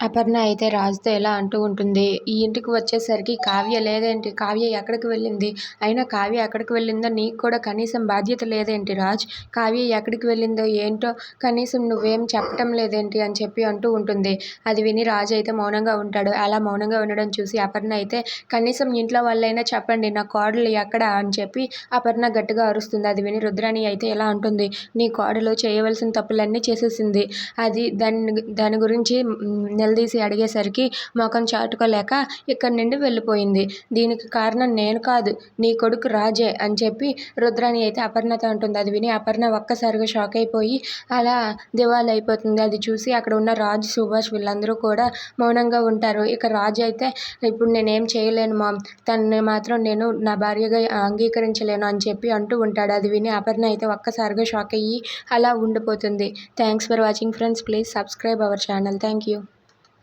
అపర్ణ అయితే రాజుతో ఎలా అంటూ ఉంటుంది. ఈ ఇంటికి వచ్చేసరికి కావ్య లేదేంటి? కావ్య ఎక్కడికి వెళ్ళింది? అయినా కావ్య ఎక్కడికి వెళ్ళిందో నీకు కూడా కనీసం బాధ్యత లేదేంటి రాజ్? కావ్య ఎక్కడికి వెళ్ళిందో ఏంటో కనీసం నువ్వేం చెప్పటం లేదేంటి అని చెప్పి అంటూ ఉంటుంది. అది విని రాజు అయితే మౌనంగా ఉంటాడు. అలా మౌనంగా ఉండడం చూసి అపర్ణ అయితే కనీసం ఇంట్లో వాళ్ళైనా చెప్పండి నా కోడలు ఎక్కడ అని చెప్పి అపర్ణ గట్టిగా అరుస్తుంది. అది విని రుద్రాణి అయితే ఎలా అంటుంది. నీ కోడలు చేయవలసిన తప్పులన్నీ చేసేసింది. అది దాని దాని గురించి నిలదీసి అడిగేసరికి ముఖం చాటుకోలేక ఇక్కడి నుండి వెళ్ళిపోయింది. దీనికి కారణం నేను కాదు నీ కొడుకు రాజే అని చెప్పి రుద్రాణి అయితే అపర్ణతో ఉంటుంది అది విని అపర్ణ ఒక్కసారిగా షాక్ అయిపోయి అలా దివాళీ అయిపోతుంది. అది చూసి అక్కడ ఉన్న రాజు సుభాష్ వీళ్ళందరూ కూడా మౌనంగా ఉంటారు. ఇక రాజు అయితే ఇప్పుడు నేనేం చేయలేను మామ్ తనని మాత్రం నేను నా భార్యగా అంగీకరించలేను అని చెప్పి అంటూ ఉంటాడు. అది విని అపర్ణ అయితే ఒక్కసారిగా షాక్ అయ్యి అలా ఉండిపోతుంది. Thanks for watching friends. Please subscribe our channel. Thank you.